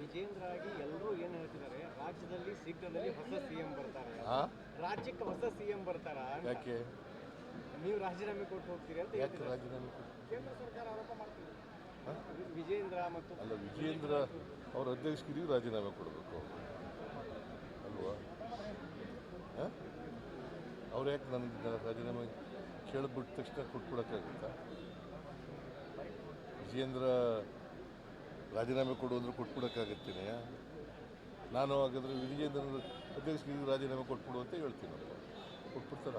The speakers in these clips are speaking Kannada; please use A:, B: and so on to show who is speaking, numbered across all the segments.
A: ವಿಜೇಂದ್ರವಾಗಿ ಎಲ್ಲರೂ ಏನು ಹೇಳ್ತಿದ್ದಾರೆ ರಾಜ್ಯದಲ್ಲಿ ಶೀಘ್ರದಲ್ಲಿ ಹೊಸ ಸಿಎಂ ಬರ್ತಾರೆ.
B: ರಾಜ್ಯಕ್ಕೆ ಹೊಸ ಸಿಎಂ ಬರ್ತಾರ
A: ಯಾಕೆ?
B: ನೀವು ರಾಜೀನಾಮೆ ಕೊಟ್ಟು ಹೋಗ್ತೀರಿ ಅಂತ
A: ಯಾಕೆ ರಾಜೀನಾಮೆ
B: ಕೇಂದ್ರ ಸರ್ಕಾರ ಆರೋಪ
A: ಮಾಡ್ತೀವಿ
B: ವಿಜೇಂದ್ರ ಮತ್ತು
A: ಅಲ್ಲ ವಿಜೇಂದ್ರ ಅವ್ರ ಅಧ್ಯಕ್ಷಗಿರಿಗೂ ರಾಜೀನಾಮೆ ಕೊಡಬೇಕು. ಅಲ್ವಾ? ಅವ್ರು ಯಾಕೆ ನನಗೆ ರಾಜೀನಾಮೆ ಕೇಳಿಬಿಟ್ಟ ತಕ್ಷಣ ಕೊಟ್ಬಿಡೋಕ್ಕಾಗುತ್ತಾ? ವಿಜೇಂದ್ರ ರಾಜೀನಾಮೆ ಕೊಡು ಅಂದರೆ ಕೊಟ್ಬಿಡೋಕ್ಕಾಗತ್ತೇನೆ. ನಾನು ಹಾಗಾದರೆ ವಿಜಯೇಂದ್ರನ ಅಧ್ಯಕ್ಷರಿಗೆ ರಾಜೀನಾಮೆ ಕೊಟ್ಬಿಡು ಅಂತ ಹೇಳ್ತೀನಿ. ಕೊಟ್ಬಿಡ್ತಾರ?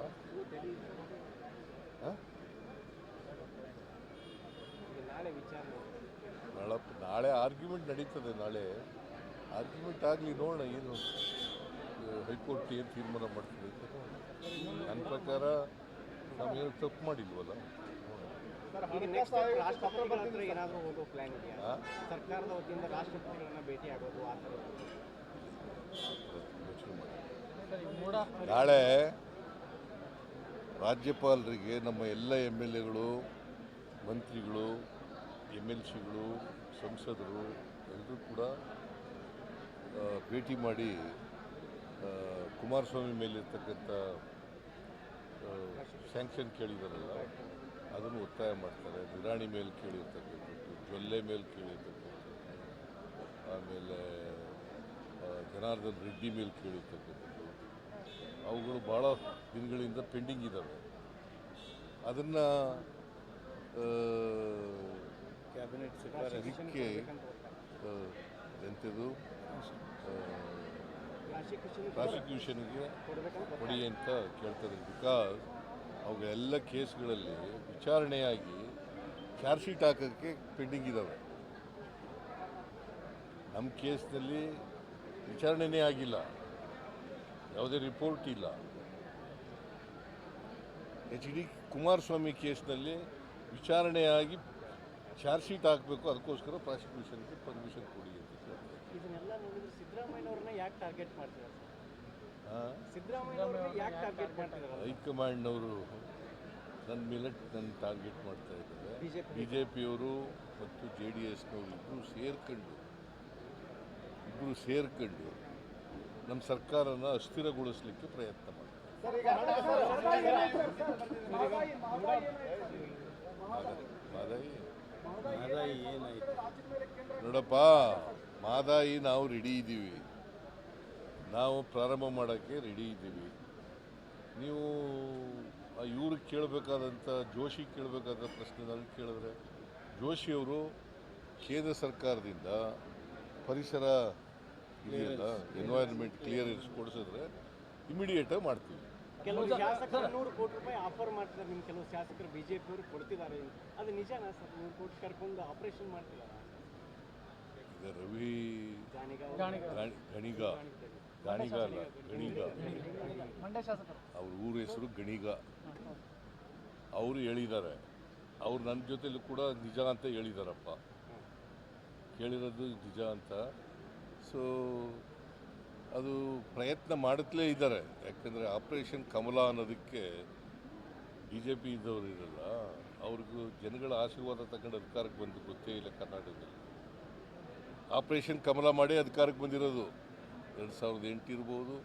B: ನಾಳೆ
A: ನಾಳೆ ಆರ್ಗ್ಯುಮೆಂಟ್ ನಡೀತದೆ, ನಾಳೆ. ಆರ್ಗ್ಯುಮೆಂಟ್ ಆಗಲಿ ನೋಡೋಣ ಏನು ಹೈಕೋರ್ಟ್ ಏನು ತೀರ್ಮಾನ ಮಾಡ್ತದೆ. ನನ್ನ ಪ್ರಕಾರ ನಾವೇನು ತಪ್ಪು ಮಾಡಿಲ್ವಲ್ಲ?
B: ಸರ್ಕಾರದ ವತಿಯಿಂದ ರಾಷ್ಟ್ರಪತಿಗಳನ್ನ ಭೇಟಿ ಆಗೋದು ಆ ಥರ
A: ಯೋಚನೆ ಮಾಡಿ ನಾಳೆ ರಾಜ್ಯಪಾಲರಿಗೆ ನಮ್ಮ ಎಲ್ಲ ಎಂ ಎಲ್ ಎಗಳು ಮಂತ್ರಿಗಳು ಎಂ ಎಲ್ ಸಿಗಳು ಸಂಸದರು ಎಲ್ಲರೂ ಕೂಡ ಭೇಟಿ ಮಾಡಿ ಕುಮಾರಸ್ವಾಮಿ ಮೇಲಿರ್ತಕ್ಕಂಥ ಸ್ಯಾಂಕ್ಷನ್ ಕೇಳಿದಾರಲ್ಲ. ಅದನ್ನು ಒತ್ತಾಯ ಮಾಡ್ತಾರೆ. ನಿರಾಣಿ ಮೇಲೆ ಕೇಳಿರ್ತಕ್ಕಂಥದ್ದು ಜೊಲ್ಲೆ ಮೇಲೆ ಕೇಳಿರ್ತಕ್ಕಂಥದ್ದು ಆಮೇಲೆ ಜನಾರ್ದನ್ ರೆಡ್ಡಿ ಮೇಲೆ ಕೇಳಿರ್ತಕ್ಕಂಥದ್ದು. ಅವುಗಳು ಭಾಳ ದಿನಗಳಿಂದ ಪೆಂಡಿಂಗ್ ಇದ್ದಾವೆ ಅದನ್ನು
B: ಕ್ಯಾಬಿನೆಟ್
A: ಇದಕ್ಕೆ ಆ, ಎಂಥದ್ದು
B: ಪ್ರಾಸಿಕ್ಯೂಷನ್
A: ಪ್ರಾಸಿಕ್ಯೂಷನ್ಗೆ ಕೊಡಿ ಅಂತ ಕೇಳ್ತಾರೆ. ಬಿಕಾಸ್ ಅವುಗಳೆಲ್ಲ ಕೇಸ್ಗಳಲ್ಲಿ ವಿಚಾರಣೆಯಾಗಿ ಚಾರ್ಜ್ ಶೀಟ್ ಹಾಕೋಕ್ಕೆ ಪೆಂಡಿಂಗ್ ಇದ್ದಾವೆ ನಮ್ಮ ಕೇಸ್ನಲ್ಲಿ ವಿಚಾರಣೆನೇ ಆಗಿಲ್ಲ. ಯಾವುದೇ ರಿಪೋರ್ಟ್ ಇಲ್ಲ. ಎಚ್ ಡಿ ಕುಮಾರಸ್ವಾಮಿ ಕೇಸ್ನಲ್ಲಿ ವಿಚಾರಣೆಯಾಗಿ ಚಾರ್ಜ್ ಶೀಟ್ ಹಾಕಬೇಕು, ಅದಕ್ಕೋಸ್ಕರ ಪ್ರಾಸಿಕ್ಯೂಷನ್ಗೆ ಪರ್ಮಿಷನ್ ಕೊಡಿ ಅಂತ
B: ಇದನ್ನೆಲ್ಲ ಟಾರ್ಗೆಟ್ ಮಾಡ್ತಿದ್ದಾರೆ
A: ಹಾಂ
B: ಸಿದ್ದರಾಮಯ್ಯನವ್ರನ್ನ ಯಾಕೆ ಟಾರ್ಗೆಟ್ ಮಾಡ್ತಿದ್ದಾರೆ
A: ಹೈಕಮಾಂಡ್ನವರು ನನ್ನ ಮಿಲೆಟ್ ನನ್ನ ಟಾರ್ಗೆಟ್ ಮಾಡ್ತಾ ಇದ್ದಾರೆ. ಬಿ ಜೆ ಪಿಯವರು ಮತ್ತು ಜೆ ಡಿ ಎಸ್ನವರು ಇಬ್ಬರು ಸೇರ್ಕೊಂಡು ಇಬ್ಬರು ಸೇರ್ಕೊಂಡು ನಮ್ಮ ಸರ್ಕಾರನ ಅಸ್ಥಿರಗೊಳಿಸಲಿಕ್ಕೆ ಪ್ರಯತ್ನ ಮಾಡ್ತಾರೆ. ಮಾದಾಯಿ ನೋಡಪ್ಪ ಮಾದಾಯಿ ನಾವು ರೆಡಿ ಇದ್ದೀವಿ. ನಾವು ಪ್ರಾರಂಭ ಮಾಡೋಕ್ಕೆ ರೆಡಿ ಇದ್ದೀವಿ. ನೀವು ಇವ್ರಿಗೆ ಕೇಳಬೇಕಾದಂಥ ಜೋಶಿ ಕೇಳಬೇಕಾದ ಪ್ರಶ್ನೆ ನನಗೆ ಕೇಳಿದ್ರೆ ಜೋಶಿಯವರು ಕೇಂದ್ರ ಸರ್ಕಾರದಿಂದ ಪರಿಸರ ಇದೆಯಲ್ಲ ಎನ್ವೈರನ್ಮೆಂಟ್ ಕ್ಲಿಯರೆನ್ಸ್ ಕೊಡಿಸಿದ್ರೆ ಇಮಿಡಿಯೇಟಾಗಿ ಮಾಡ್ತೀವಿ.
B: ಕೆಲವು ಶಾಸಕರು ನೂರು ಕೋಟಿ ರೂಪಾಯಿ ಆಫರ್ ಮಾಡ್ತಿದ್ದಾರೆ. ನಿಮ್ಮ ಕೆಲವು ಶಾಸಕರು ಬಿಜೆಪಿ ಅವರು ಕೊಡ್ತಿದ್ದಾರೆ. ಅದು ನಿಜನಾ ಸರ್? ನೂರು ಕೋಟಿ ಕರ್ಕೊಂಡು ಆಪರೇಷನ್ ಮಾಡ್ತಿದ್ದಾರೆ?
A: ರವಿ ಗಣಿಗ ಗಾಣಿಗ ಅಲ್ಲ ಗಣಿಗ. ಅವ್ರ ಊರ ಹೆಸರು ಗಣಿಗ. ಅವರು ಹೇಳಿದ್ದಾರೆ. ಅವ್ರು ನನ್ನ ಜೊತೆಲೂ ಕೂಡ ನಿಜ ಅಂತ ಹೇಳಿದಾರಪ್ಪ. ಕೇಳಿರೋದು ನಿಜ ಅಂತ. ಸೊ ಅದು ಪ್ರಯತ್ನ ಮಾಡುತ್ತಲೇ ಇದ್ದಾರೆ. ಯಾಕಂದರೆ ಆಪರೇಷನ್ ಕಮಲ ಅನ್ನೋದಕ್ಕೆ ಬಿ ಜೆ ಪಿ ಇದ್ದವರು ಇರಲ್ಲ ಅವ್ರಿಗೂ ಜನಗಳ ಆಶೀರ್ವಾದ ತಗೊಂಡು ಅಧಿಕಾರಕ್ಕೆ ಬಂದು ಗೊತ್ತೇ ಇಲ್ಲ ಕರ್ನಾಟಕದಲ್ಲಿ. ಆಪರೇಷನ್ ಕಮಲ ಮಾಡಿ ಅಧಿಕಾರಕ್ಕೆ ಬಂದಿರೋದು. ಎರಡು ಸಾವಿರದ ಎಂಟು ಇರ್ಬೋದು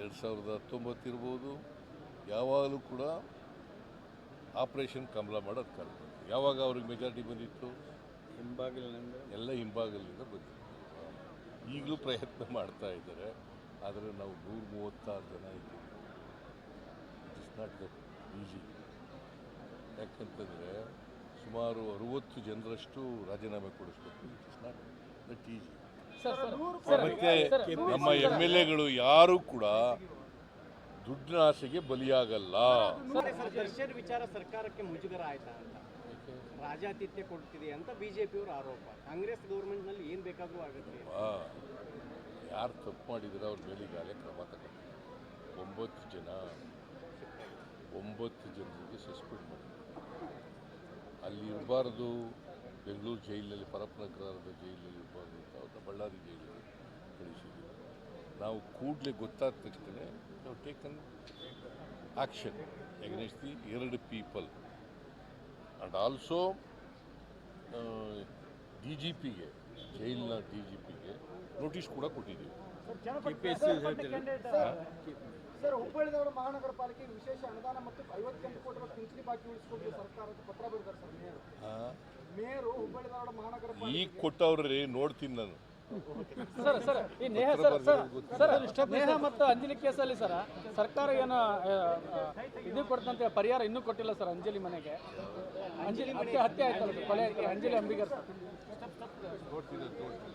A: ಎರಡು ಸಾವಿರದ ಹತ್ತೊಂಬತ್ತು ಇರ್ಬೋದು ಯಾವಾಗಲೂ ಕೂಡ ಆಪರೇಷನ್ ಕಮಲ ಮಾಡೋದು ಕಾರಣ ಬಂತು ಯಾವಾಗ ಅವ್ರಿಗೆ ಮೆಜಾರಿಟಿ ಬಂದಿತ್ತು?
B: ಹಿಂಬಾಗಿಲಿನಿಂದ.
A: ಎಲ್ಲ ಹಿಂಭಾಗಲಿಂದ ಬಂದಿತ್ತು. ಈಗಲೂ ಪ್ರಯತ್ನ ಮಾಡ್ತಾ ಇದ್ದಾರೆ ಆದರೆ ನಾವು ನೂರ ಮೂವತ್ತಾರು ಜನ ಇದ್ದೀವಿ. It is not the easy ಯಾಕಂತಂದರೆ ಸುಮಾರು ಅರುವತ್ತು ಜನರಷ್ಟು ರಾಜೀನಾಮೆ ಕೊಡಿಸ್ಬೇಕು. It is not that easy ಮತ್ತೆ ನಮ್ಮ ಎಂ ಎಲ್ ಎಗಳು ಯಾರೂ ಕೂಡ ದುಡ್ಡಿನ ಆಸೆಗೆ ಬಲಿಯಾಗಲ್ಲ.
B: ಸರ್ ದರ್ಶನ್ ವಿಚಾರ ಸರ್ಕಾರಕ್ಕೆ ಮುಜುಗರ ಆಯ್ತಾ ಅಂತ? ರಾಜಾತಿಥ್ಯ ಕೊಡ್ತಿದೆ ಅಂತ ಬಿಜೆಪಿಯವರು ಆರೋಪ. ಕಾಂಗ್ರೆಸ್ ಗೌರ್ಮೆಂಟ್ನಲ್ಲಿ ಏನ್ ಬೇಕಾದ್ರೂ ಆಗುತ್ತೆ.
A: ಯಾರು ತಪ್ಪು ಮಾಡಿದ್ರೆ ಅವ್ರ ಮೇಲೆ ಈಗಾಗಲೇ ಕ್ರಮ ತಗೊಂಡು ಒಂಬತ್ತು ಜನ ಒಂಬತ್ತು ಜನರಿಗೆ ಸಸ್ಪೆಂಡ್ ಮಾಡಿದ್ರು ಅಲ್ಲಿ ಇರಬಾರ್ದು. ಬೆಂಗಳೂರು ಜೈಲಿನಲ್ಲಿ ಪರಪ್ಪನಗರದ ಜೈಲಿನಲ್ಲಿ ಇರಬಾರ್ದು ಅವ್ರನ್ನ ಬಳ್ಳಾರಿ ಜೈಲಲ್ಲಿ ಕಳಿಸಿದ್ದೀವಿ. ನಾವು ಕೂಡಲೇ ಗೊತ್ತಾದ ತಕ್ಷಣ ನಾವು ಟೇಕನ್ ಆಕ್ಷನ್ ಎಗ್ನೆಸ್ಟ್ ದಿ ಎರಡು people and also D G ಪಿಗೆ ಜೈಲಿನ ಡಿ ಜಿ ಪಿಗೆ ನೋಟಿಸ್ ಕೂಡ ಕೊಟ್ಟಿದ್ದೀವಿ.
C: ಸರ್ ಹುಬ್ಬಳ್ಳಿದವರು ಮಹಾನಗರ ಪಾಲಿಕೆ ವಿಶೇಷ ಅನುದಾನ ಮತ್ತು ಐವತ್ತೆಂಟು ಕೋಟಿ ರೂಪಾಯಿ ಪಿಂಚಣಿ ಬಾಕಿ ಉಳಿಸಿಕೊಂಡು ಸರ್ಕಾರಕ್ಕೆ ಪತ್ರ ಬರೆದಾರೆ ಸರ್ ಮೇಯರ್ ಕೊಟ್ಟವ್ರಿ
A: ಈಗ ನೋಡ್ತೀನಿ ನಾನು.
D: ಸರ್ ಸರ್ ಈ Neha sir sir sir Neha ಮತ್ತು ಅಂಜಲಿ ಕೇಸಲ್ಲಿ ಸರ್ ಸರ್ಕಾರ ಏನು ಇದು ಕೊಡ್ತಂತೆ ಪರಿಹಾರ ಇನ್ನೂ ಕೊಟ್ಟಿಲ್ಲ ಸರ್ ಅಂಜಲಿ ಮನೆಗೆ. ಅಂಜಲಿ ಮನೆಗೆ ಹತ್ಯೆ ಆಯ್ತಲ್ಲ ಸರ್ ಕೊಲೆ ಆಯ್ತು ಅಂಜಲಿ ಅಂಬಿಗರ್ ಸರ್.
A: ನೋಡ್ತೀನಿ ನೋಡ್ತೀನಿ.